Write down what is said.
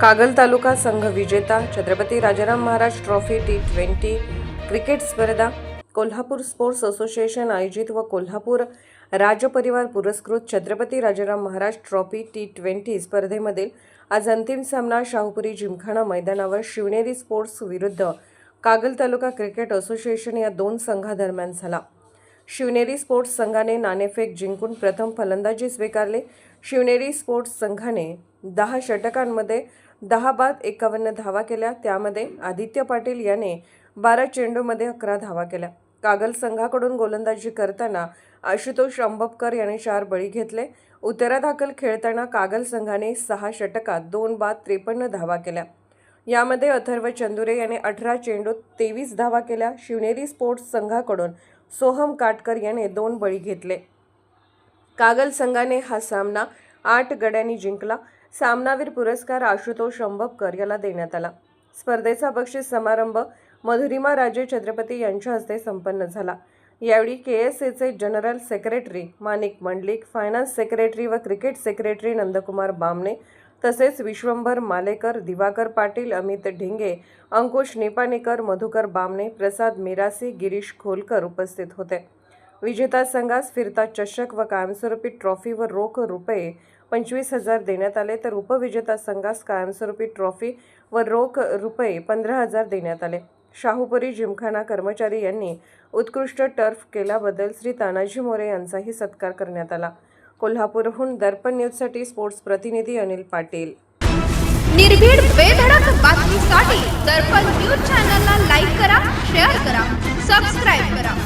कागल तालुका संघ विजेता Chhatrapati Rajaram Maharaj trophy T twenty cricket स्पर्धा कोल्हापूर स्पोर्ट्स असोसिएशन आयोजित व कोल्हापूर राजपरिवार पुरस्कृत Chhatrapati Rajaram Maharaj trophy T twenty स्पर्धेमधील आज अंतिम सामना शाहूपुरी जिमखाना मैदानावर शिवनेरी स्पोर्ट्स विरुद्ध कागल तालुका क्रिकेट असोसिएशन या दोन संघादरम्यान झाला. शिवनेरी स्पोर्ट्स संघाने नाणेफेक जिंकून प्रथम फलंदाजी स्वीकारली. शिवनेरी स्पोर्ट्स संघाने दहा षटकांमध्ये दहा बाद एकावन्न धावा केल्या. त्यामध्ये आदित्य पाटील याने बारा चेंडूमध्ये अकरा धावा केल्या. कागल संघाकडून गोलंदाजी करताना आशुतोष अंबपकर याने चार बळी घेतले. उत्तरादाखल खेळताना कागल संघाने सहा षटकात दोन बाद त्रेपन्न धावा केल्या. यामध्ये अथर्व चंदुरे याने अठरा चेंडूत तेवीस धावा केल्या. शिवनेरी स्पोर्ट्स संघाकडून सोहम काटकर याने दोन बळी घेतले. कागल संघाने हा सामना आठ गड्यांनी जिंकला. सामनावीर पुरस्कार आशुतोष अंबपकर याला देण्यात आला. स्पर्धेचा बक्षीस समारंभ मधुरिमा राजे छत्रपती यांच्या हस्ते संपन्न झाला. यावेळी K S A general secretary Manik Mandlik finance secretary व क्रिकेट सेक्रेटरी नंदकुमार बामणे तसेच विश्वंभर मालेकर दिवाकर पाटील अमित ढिंगे अंकुश निपाणीकर मधुकर बामणे प्रसाद मिरासी गिरीश खोलकर उपस्थित होते. विजेता संघास फिरता चषक व कायमस्वरूपी ट्रॉफी व रोख रुपये पंचवीस हजार देण्यात आले तर उपविजेता संघास कायमस्वरूपी ट्रॉफी व रोख रुपये पंधरा हजार देण्यात आले. शाहूपुरी जिमखाना कर्मचारी यांनी उत्कृष्ट टर्फ केल्याबद्दल श्री तानाजी मोरे यांचाही सत्कार करण्यात आला. कोल्हापूरहून दर्पण न्यूजसाठी स्पोर्ट्स प्रतिनिधी अनिल पाटील. निर्भीड बेधडक बातमीसाठी दर्पण न्यूज चॅनलला लाईक करा शेअर करा सबस्क्राईब करा.